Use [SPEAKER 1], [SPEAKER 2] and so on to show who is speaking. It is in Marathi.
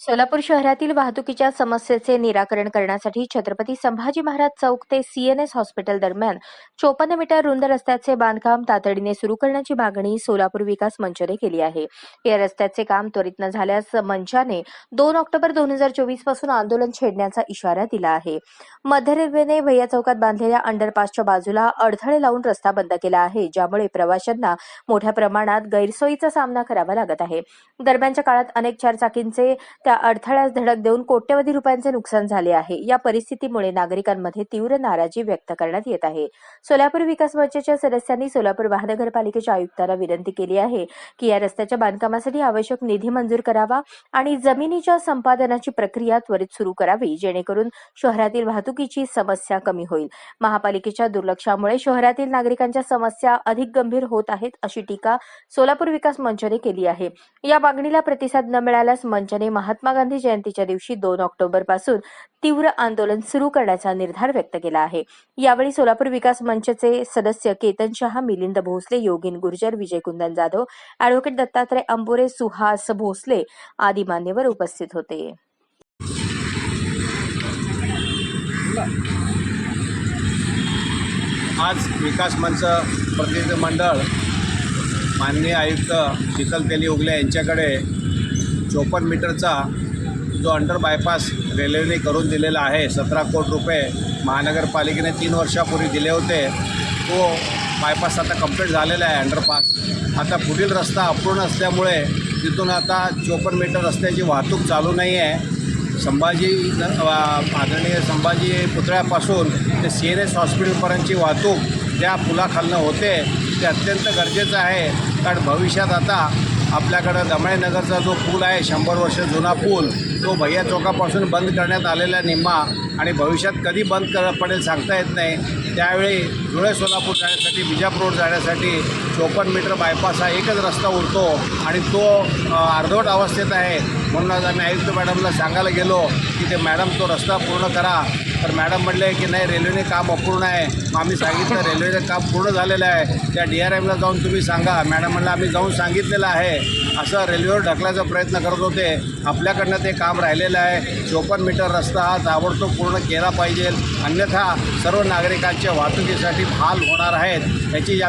[SPEAKER 1] सोलापूर शहरातील वाहतुकीच्या समस्येचे निराकरण करण्यासाठी छत्रपती संभाजी महाराज चौक ते सीएनएस हॉस्पिटल दरम्यान चोपन्न मीटर रुंद रस्त्याचे बांधकाम तातडीने सुरू करण्याची मागणी सोलापूर विकास मंचने केली आहे. या रस्त्याचे काम त्वरित न झाल्यास मंचाने दोन ऑक्टोबर दोन हजार चोवीसपासून आंदोलन छेडण्याचा इशारा दिला आहे. मध्य रेल्वेने भैया चौकात बांधलेल्या अंडरपासच्या बाजूला अडथळे लावून रस्ता बंद केला आहे ज्यामुळे प्रवाशांना मोठ्या प्रमाणात गैरसोयीचा सामना करावा लागत आहे. दरम्यानच्या काळात अनेक चारचाकींचे त्या अडथळ्यास धडक देऊन कोट्यवधी रुपयांचे नुकसान झाले आहे. या परिस्थितीमुळे नागरिकांमध्ये तीव्र नाराजी व्यक्त करण्यात येत आहे. सोलापूर विकास मंचच्या सदस्यांनी सोलापूर महानगरपालिकेच्या आयुक्तांना विनंती केली आहे की या रस्त्याच्या बांधकामासाठी आवश्यक निधी मंजूर करावा आणि जमिनीच्या संपादनाची प्रक्रिया त्वरित सुरू करावी जेणेकरून शहरातील वाहतुकीची समस्या कमी होईल. महापालिकेच्या दुर्लक्षामुळे शहरातील नागरिकांच्या समस्या अधिक गंभीर होत आहेत अशी टीका सोलापूर विकास मंचने केली आहे. या मागणीला प्रतिसाद न मिळाल्यास मंचने महात्मा गांधी जयंतीच्या दिवशी दोन ऑक्टोबरपासून तीव्र आंदोलन सुरू करण्याचा निर्धार व्यक्त केला आहे. यावेळी सोलापूर विकास मंचचे सदस्य केतन शहा मिलिंद भोसले योगिन गुर्जर विजय कुंदन जाधव अॅडव्होकेट दत्तात्रय अंबोरे सुहास भोसले आदी मान्यवर उपस्थित होते.
[SPEAKER 2] आज विकास मंच प्रतिनिधी मंडळ माननीय आयुक्त शीतल तेली उगले यांच्याकडे चोपन्न मीटरचा जो अंडर बायपास रेल्वेने करून दिलेला आहे सतरा कोटी रुपये महानगरपालिकेने तीन वर्षापूर्वी दिले होते तो बायपास आता कंप्लीट झालेला आहे अंडरपास आता पुढील रस्ता अपूर्ण असल्यामुळे तिथून आता चोपन्न मीटर रस्त्याची वाहतूक चालू नाही आहे. संभाजी आदरणीय संभाजी पुतळ्यापासून ते सी एन एस हॉस्पिटलपर्यंतची वाहतूक त्या पुलाखालनं होते ते अत्यंत गरजेचं आहे. कारण भविष्यात आता आपल्याकडं दमळेनगरचा जो पूल आहे शंभर वर्ष जुना पूल तो भैया चौकापासून बंद करण्यात आलेला निम्मा आणि भविष्यात कधी बंद कर पडेल सांगता येत नाही. त्यावेळी धुळे सोलापूर जाण्यासाठी बिजापूर रोड जाण्यासाठी चोपन्न मीटर बायपास हा एकच रस्ता उरतो आणि तो अर्धवट अवस्थेत आहे. म्हणूनच आम्ही आयुक्त मॅडमला सांगायला गेलो की ते मॅडम तो रस्ता पूर्ण करा. तर मॅडम म्हणले की नाही रेल्वेने काम अपूर्ण आहे. मग आम्ही सांगितलं रेल्वेचं काम पूर्ण झालेलं आहे. त्या डी आर एमला जाऊन तुम्ही सांगा. मॅडम म्हणलं आम्ही जाऊन सांगितलेलं आहे. असं रेल्वेवर ढकलायचा प्रयत्न करत होते. आपल्याकडनं ते काम राहिलेलं आहे. चोपन्न मीटर रस्ता हा ताबडतोब पूर्ण केला पाहिजे. अन्यथा सर्व नागरिकांच्या वाहतुकीसाठी हाल होणार आहेत. याची या